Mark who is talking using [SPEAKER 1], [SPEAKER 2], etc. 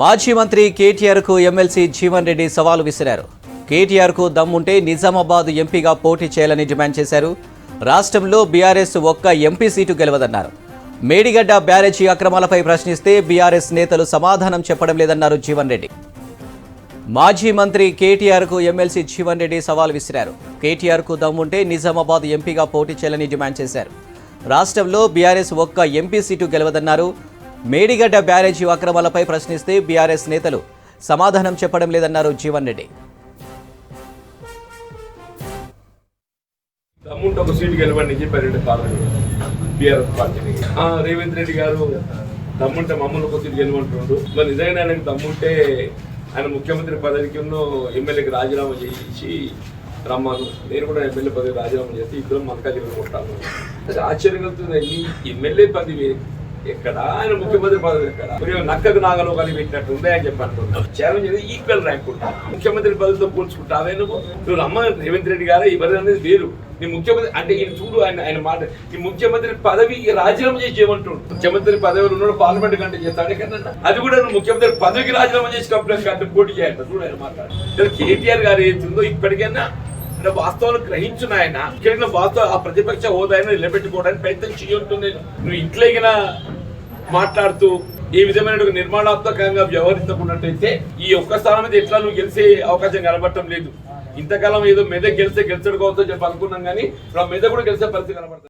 [SPEAKER 1] మాజీ మంత్రి కేటీఆర్కు ఎమ్మెల్సీ జీవన్ రెడ్డి సవాలు విసిరారు. కేటీఆర్కు దమ్ముంటే నిజామాబాద్ ఎంపీగా పోటీ చేయాలని డిమాండ్ చేశారు. రాష్ట్రంలో బీఆర్ఎస్ ఒక్క ఎంపీ సీటు గెలవదన్నారు. మేడిగడ్డ బ్యారేజీ అక్రమాలపై ప్రశ్నిస్తే బీఆర్ఎస్ నేతలు సమాధానం చెప్పడం లేదన్నారు జీవన్ రెడ్డి. మాజీ మంత్రి కేటీఆర్కు ఎమ్మెల్సీ జీవన్ రెడ్డి సవాల్ విసిరారు. కేటీఆర్కు దమ్ముంటే నిజామాబాద్ ఎంపీగా పోటీ చేయాలని డిమాండ్ చేశారు. రాష్ట్రంలో బీఆర్ఎస్ ఒక్క ఎంపీ సీటు గెలవదన్నారు. మేడిగడ్డ బ్యారేజీ అక్రమాలపై ప్రశ్నిస్తే బీఆర్ఎస్ నేతలు సమాధానం చెప్పడం లేదన్నారు జీవన్ రెడ్డి.
[SPEAKER 2] దమ్ముంటే ఒక సీటు గెలవండి అని చెప్పారు రెండు పార్లమెంట్ బీఆర్ఎస్ పార్టీని ఆ, రేవంత్ రెడ్డి గారు దమ్ముంటే మమ్మల్ని ఒక సీటు గెలవంటుండు మరి నిజంగా ఆయనకు దమ్ముంటే ఆయన ముఖ్యమంత్రి పదవికి ఉన్న ఎమ్మెల్యేకి రాజీనామా చేయించి రమ్మను. నేను కూడా ఎమ్మెల్యే పదవి రాజీనామా చేసి ఇద్దరం మనకా కొట్టాను అది ఆశ్చర్యం కలుగుతుంది. ఎమ్మెల్యే పదవి ఎక్కడ? ఆయన ముఖ్యమంత్రి పదవి ఎక్కడ? మరి నక్కకు నాగలో కలిగి పెట్టినట్టు అని చెప్పి అంటున్నాను ఛాలెంజ్ ఈక్వల్ ర్యాంక్ ఉంటా. ముఖ్యమంత్రి పదవితో పోల్చుకుంటావే నువ్వు నువ్వు రమ్మ రేవంత్ రెడ్డి గారు ఈ పదవి అనేది వేరు. నీ ముఖ్యమంత్రి అంటే ఈయన చూడు ఆయన ఆయన మాట. ఈ ముఖ్యమంత్రి పదవి రాజీనామా చేసి చేయమంటుండు ముఖ్యమంత్రి పదవిలో ఉన్నాడు పార్లమెంట్ కంటే చేస్తాడు కన్నా అది కూడా నువ్వు ముఖ్యమంత్రి పదవికి రాజీనామా చేసి కంప్లైంట్ కంటే పోటీ చేయాలి చూడు ఆయన మాట్లాడు. కేటీఆర్ గారు ఏతుందో ఇప్పటికైనా అంటే వాస్తవాలు గ్రహించిన ఆయన ఇక్కడ వాస్తవ ఆ ప్రతిపక్ష హోదాను నిలబెట్టుకోవడానికి ప్రయత్నం చేయుంటుంది నువ్వు ఇంట్లోగిన మాట్లాడుతూ ఏ విధమైన నిర్మాణాత్మకంగా వ్యవహరించకున్నట్టయితే ఈ ఒక్క స్థానం మీద ఎట్లా నువ్వు గెలిచే అవకాశం కనబడటం లేదు. ఇంతకాలం ఏదో మెదక్ గెలిస్తే గెలిచడు కావచ్చు చెప్పి అనుకున్నాం కానీ ఇప్పుడు మెదక్ కూడా గెలిచే పరిస్థితి కనబడుతుంది